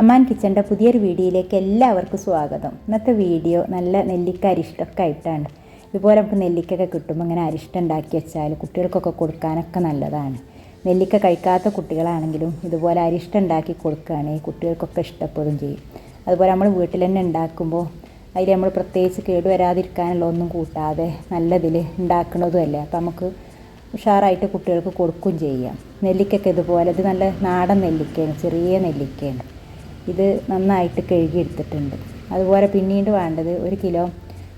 Amman കിച്ചന്റെ പുതിയൊരു വീഡിയോയിലേക്ക് എല്ലാവർക്കും സ്വാഗതം. ഇന്നത്തെ വീഡിയോ നല്ല നെല്ലിക്ക അരിഷ്ടമൊക്കെ ആയിട്ടാണ്. ഇതുപോലെ നമുക്ക് നെല്ലിക്കൊക്കെ കിട്ടുമ്പോൾ ഇങ്ങനെ അരിഷ്ടം ഉണ്ടാക്കി വെച്ചാൽ കുട്ടികൾക്കൊക്കെ കൊടുക്കാനൊക്കെ നല്ലതാണ്. നെല്ലിക്ക കഴിക്കാത്ത കുട്ടികളാണെങ്കിലും ഇതുപോലെ അരിഷ്ടം ഉണ്ടാക്കി കൊടുക്കുകയാണെങ്കിൽ കുട്ടികൾക്കൊക്കെ ഇഷ്ടപ്പെടും ചെയ്യും. അതുപോലെ നമ്മൾ വീട്ടിൽ തന്നെ ഉണ്ടാക്കുമ്പോൾ അതിൽ നമ്മൾ പ്രത്യേകിച്ച് കേടുവരാതിരിക്കാനുള്ള ഒന്നും കൂട്ടാതെ നല്ലതിൽ ഉണ്ടാക്കുന്നതുമല്ലേ അപ്പം നമുക്ക് ഉഷാറായിട്ട് കുട്ടികൾക്ക് കൊടുക്കുകയും ചെയ്യാം. നെല്ലിക്കൊക്കെ ഇതുപോലെ ഇത് നല്ല നാടൻ നെല്ലിക്കയാണ് ചെറിയ നെല്ലിക്കയാണ്. ഇത് നന്നായിട്ട് കഴുകി എടുത്തിട്ടുണ്ട് അതുപോലെ പിന്നീട് വേണ്ടത് ഒരു കിലോ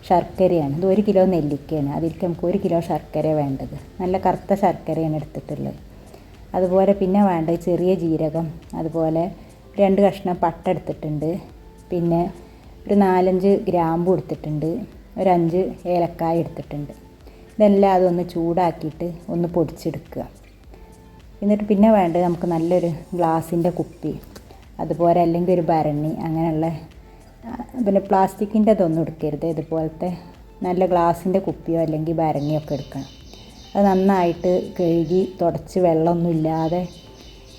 ശർക്കരയാണ്. ഇത് ഒരു കിലോ നെല്ലിക്കയാണ്. അതിലേക്ക് നമുക്ക് ഒരു കിലോ ശർക്കര വേണ്ടത്. നല്ല കറുത്ത ശർക്കരയാണ് എടുത്തിട്ടുള്ളത്. അതുപോലെ പിന്നെ വേണ്ടത് ചെറിയ ജീരകം. അതുപോലെ രണ്ട് കഷ്ണം പട്ട എടുത്തിട്ടുണ്ട്. പിന്നെ ഒരു നാലഞ്ച് ഗ്രാമ്പു എടുത്തിട്ടുണ്ട്. ഒരഞ്ച് ഏലക്കായ എടുത്തിട്ടുണ്ട്. ഇതെല്ലാം അതൊന്ന് ചൂടാക്കിയിട്ട് ഒന്ന് പൊടിച്ചെടുക്കുക. എന്നിട്ട് പിന്നെ വേണ്ടത് നമുക്ക് നല്ലൊരു ഗ്ലാസിന്റെ കുപ്പി. അതുപോലെ അല്ലെങ്കിൽ ഒരു ഭരണി അങ്ങനെയുള്ള പിന്നെ പ്ലാസ്റ്റിക്കിന്റെ അതൊന്നും എടുക്കരുത്. ഇതുപോലത്തെ നല്ല ഗ്ലാസിന്റെ കുപ്പിയോ അല്ലെങ്കിൽ ഭരണിയോ ഒക്കെ എടുക്കണം. അത് നന്നായിട്ട് കഴുകി തുടച്ച് വെള്ളമൊന്നും ഇല്ലാതെ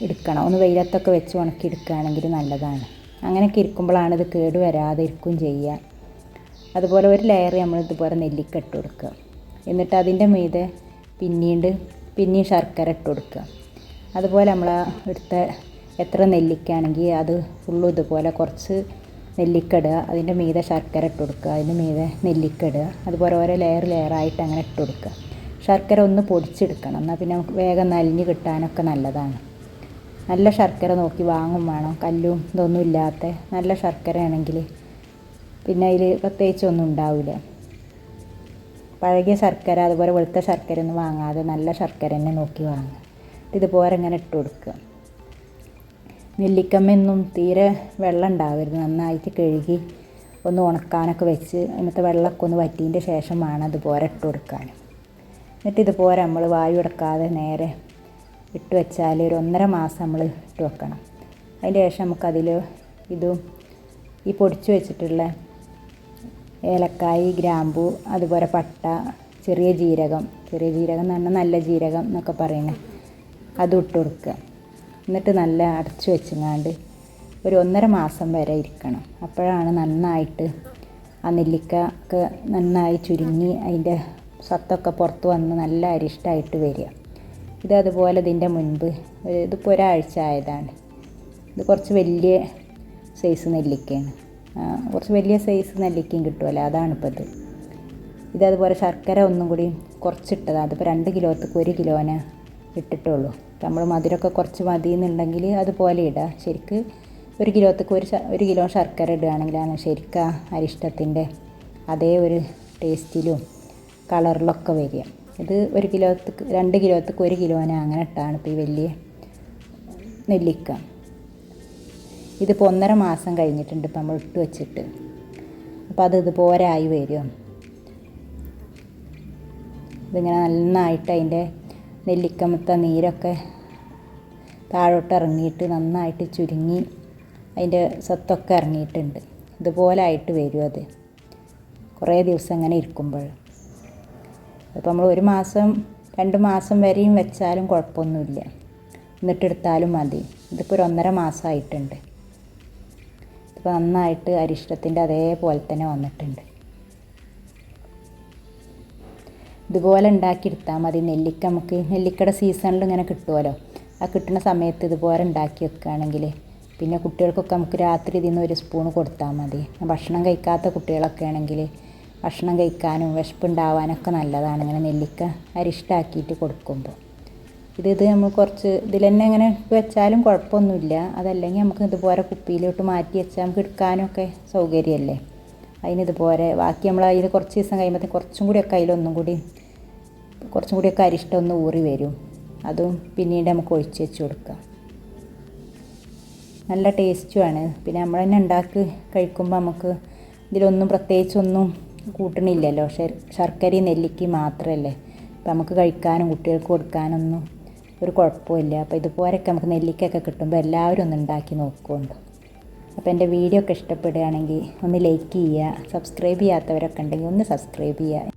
എടുക്കണം. ഒന്ന് വെയിലത്തൊക്കെ വെച്ച് ഉണക്കി എടുക്കുകയാണെങ്കിൽ നല്ലതാണ്. അങ്ങനെയൊക്കെ ഇരിക്കുമ്പോഴാണ് ഇത് കേട് വരാതെ ഇരിക്കും ചെയ്യുക. അതുപോലെ ഒരു ലെയർ നമ്മൾ ഇതുപോലെ നെല്ലിക്ക ഇട്ട് കൊടുക്കുക. എന്നിട്ട് അതിന്റെ മീതെ പിന്നീട് പിന്നെയും ശർക്കര ഇട്ട് കൊടുക്കുക. അതുപോലെ നമ്മൾ എടുത്ത എത്ര നെല്ലിക്കാണെങ്കിൽ അത് ഫുള്ളും ഇതുപോലെ കുറച്ച് നെല്ലിക്ക ഇടുക അതിന്റെ മീതെ ശർക്കര ഇട്ട് കൊടുക്കുക അതിന്റെ മീതെ നെല്ലിക്ക ഇടുക അതുപോലെ ഓരോ ലെയർ ലെയറായിട്ട് അങ്ങനെ ഇട്ട് കൊടുക്കുക. ശർക്കര ഒന്ന് പൊടിച്ചെടുക്കണം എന്നാൽ പിന്നെ നമുക്ക് വേഗം നലിഞ്ഞ് കിട്ടാനൊക്കെ നല്ലതാണ്. നല്ല ശർക്കര നോക്കി വാങ്ങും വേണം കല്ലും ഇതൊന്നും ഇല്ലാത്ത നല്ല ശർക്കര ആണെങ്കിൽ പിന്നെ അതിൽ പ്രത്യേകിച്ച് ഒന്നും ഉണ്ടാവില്ല. പഴകിയ ശർക്കര അതുപോലെ വെളുത്ത ശർക്കര ഒന്നും വാങ്ങാതെ നല്ല ശർക്കര തന്നെ നോക്കി വാങ്ങുക. ഇതുപോലെ ഇങ്ങനെ ഇട്ട് കൊടുക്കുക. നെല്ലിക്കമ്മയൊന്നും തീരെ വെള്ളം ഉണ്ടാവരുത് നന്നായിട്ട് കഴുകി ഒന്ന് ഉണക്കാനൊക്കെ വെച്ച് അതിനകത്ത് വെള്ളമൊക്കെ ഒന്ന് വറ്റിയതിന്റെ ശേഷം വേണം അതുപോലെ ഇട്ട് കൊടുക്കാൻ. എന്നിട്ട് ഇതുപോലെ നമ്മൾ വായു എടുക്കാതെ നേരെ ഇട്ട് വെച്ചാൽ ഒരു ഒന്നര മാസം നമ്മൾ ഇട്ട് വെക്കണം. അതിന്റെ ശേഷം നമുക്കതിൽ ഇതും ഈ പൊടിച്ച് വെച്ചിട്ടുള്ള ഏലക്കായി ഗ്രാമ്പു അതുപോലെ പട്ട ചെറിയ ജീരകം ചെറിയ ജീരകം എന്ന് പറഞ്ഞാൽ നല്ല ജീരകം എന്നൊക്കെ പറയുന്നത് അതും ഇട്ട് കൊടുക്കുക. എന്നിട്ട് നല്ല അടച്ചു വെച്ചങ്ങാണ്ട് ഒരു ഒന്നര മാസം വരെ ഇരിക്കണം. അപ്പോഴാണ് നന്നായിട്ട് ആ നെല്ലിക്ക ഒക്കെ നന്നായി ചുരുങ്ങി അതിന്റെ സത്തൊക്കെ പുറത്ത് വന്ന് നല്ല അരിഷ്ടമായിട്ട് വരിക. ഇത് അതുപോലെ ഇതിന്റെ മുൻപ് ഇതിപ്പോൾ ഒരാഴ്ച ആയതാണ്. ഇത് കുറച്ച് വലിയ സൈസ് നെല്ലിക്കയാണ്. കുറച്ച് വലിയ സൈസ് നെല്ലിക്കയും കിട്ടുമല്ലോ അതാണിപ്പോൾ ഇത്. ഇതതുപോലെ ശർക്കര ഒന്നും കൂടി കുറച്ചിട്ടതാണ്. അതിപ്പോൾ രണ്ട് കിലോത്തേക്ക് ഒരു കിലോനെ ഇട്ടിട്ടുള്ളൂ. നമ്മൾ മധുരമൊക്കെ കുറച്ച് മതി എന്നുണ്ടെങ്കിൽ അതുപോലെ ഇടുക ശരിക്ക് ഒരു കിലോത്തേക്ക് ഒരു ഒരു കിലോ ശർക്കര ഇടുകയാണെങ്കിലാണ് ശരിക്കും അരിഷ്ടത്തിന്റെ അതേ ഒരു ടേസ്റ്റിലും കളറിലൊക്കെ വരിക. ഇത് ഒരു കിലോത്തേക്ക് രണ്ട് കിലോത്തേക്ക് ഒരു കിലോനെ അങ്ങനെ ഇട്ടാണ് ഇപ്പോൾ ഈ വലിയ നെല്ലിക്ക. ഇതിപ്പോൾ ഒന്നര മാസം കഴിഞ്ഞിട്ടുണ്ട് ഇപ്പം നമ്മൾ ഇട്ട് വെച്ചിട്ട്. അപ്പോൾ അത് ഇതുപോലെ ആയി വരും. ഇതിങ്ങനെ നന്നായിട്ട് അതിന്റെ നെല്ലിക്കമത്ത നീരൊക്കെ താഴോട്ട് ഇറങ്ങിയിട്ട് നന്നായിട്ട് ചുരുങ്ങി അതിന്റെ സത്തൊക്കെ ഇറങ്ങിയിട്ടുണ്ട്. ഇതുപോലെ ആയിട്ട് വരും അത്. കുറേ ദിവസം അങ്ങനെ ഇരിക്കുമ്പോൾ. അപ്പോൾ നമ്മൾ ഒരു മാസം രണ്ട് മാസം വരെയും വെച്ചാലും കുഴപ്പമൊന്നുമില്ല. എന്നിട്ടെടുത്താലും മതി. ഇതിപ്പോൾ ഒരു ഒന്നര മാസമായിട്ടുണ്ട്. ഇപ്പോൾ നന്നായിട്ട് അരിഷ്ടത്തിന്റെ അതേപോലെ തന്നെ വന്നിട്ടുണ്ട്. ഇതുപോലെ ഉണ്ടാക്കിയെടുത്താൽ മതി. നെല്ലിക്ക നമുക്ക് നെല്ലിക്കയുടെ സീസണിൽ ഇങ്ങനെ കിട്ടുമല്ലോ ആ കിട്ടുന്ന സമയത്ത് ഇതുപോലെ ഉണ്ടാക്കി വെക്കുകയാണെങ്കിൽ പിന്നെ കുട്ടികൾക്കൊക്കെ നമുക്ക് രാത്രി ഇതിൽ നിന്ന് ഒരു സ്പൂൺ കൊടുത്താൽ മതി. ഭക്ഷണം കഴിക്കാത്ത കുട്ടികളൊക്കെ ആണെങ്കിൽ ഭക്ഷണം കഴിക്കാനും വിശപ്പുണ്ടാവാനൊക്കെ നല്ലതാണ്. ഇങ്ങനെ നെല്ലിക്ക അരിഷ്ടാക്കിയിട്ട് കൊടുക്കുമ്പോൾ ഇത് ഇത് നമ്മൾ കുറച്ച് ഇതിൽ തന്നെ ഇങ്ങനെ വെച്ചാലും കുഴപ്പമൊന്നുമില്ല. അതല്ലെങ്കിൽ നമുക്ക് ഇതുപോലെ കുപ്പിയിലോട്ട് മാറ്റി വെച്ചാൽ നമുക്ക് എടുക്കാനൊക്കെ സൗകര്യമല്ലേ? അതിനിതുപോലെ ബാക്കി നമ്മൾ അതിൽ കുറച്ച് ദിവസം കഴിയുമ്പോഴത്തേക്കും കുറച്ചും കൂടി ഒക്കെ അതിലൊന്നും കൂടി കുറച്ചും കൂടിയൊക്കെ അരിഷ്ടം ഒന്ന് ഊറി വരും. അതും പിന്നീട് നമുക്ക് ഒഴിച്ച് വെച്ച് കൊടുക്കാം. നല്ല ടേസ്റ്റുമാണ് പിന്നെ നമ്മൾ തന്നെ ഉണ്ടാക്കി കഴിക്കുമ്പോൾ നമുക്ക് ഇതിലൊന്നും പ്രത്യേകിച്ചൊന്നും കൂട്ടണില്ലല്ലോ. ശർ- ശർക്കരയും നെല്ലിക്ക് മാത്രമല്ലേ അപ്പം നമുക്ക് കഴിക്കാനും കുട്ടികൾക്ക് കൊടുക്കാനൊന്നും ഒരു കുഴപ്പമില്ല. അപ്പോൾ ഇതുപോലെയൊക്കെ നമുക്ക് നെല്ലിക്കൊക്കെ കിട്ടുമ്പോൾ എല്ലാവരും ഒന്ന് ഉണ്ടാക്കി നോക്കുന്നുണ്ട്. അപ്പോൾ എന്റെ വീഡിയോ ഒക്കെ ഇഷ്ടപ്പെടുകയാണെങ്കിൽ ഒന്ന് ലൈക്ക് ചെയ്യുക സബ്സ്ക്രൈബ് ചെയ്യാത്തവരൊക്കെ ഉണ്ടെങ്കിൽ ഒന്ന് സബ്സ്ക്രൈബ് ചെയ്യുക.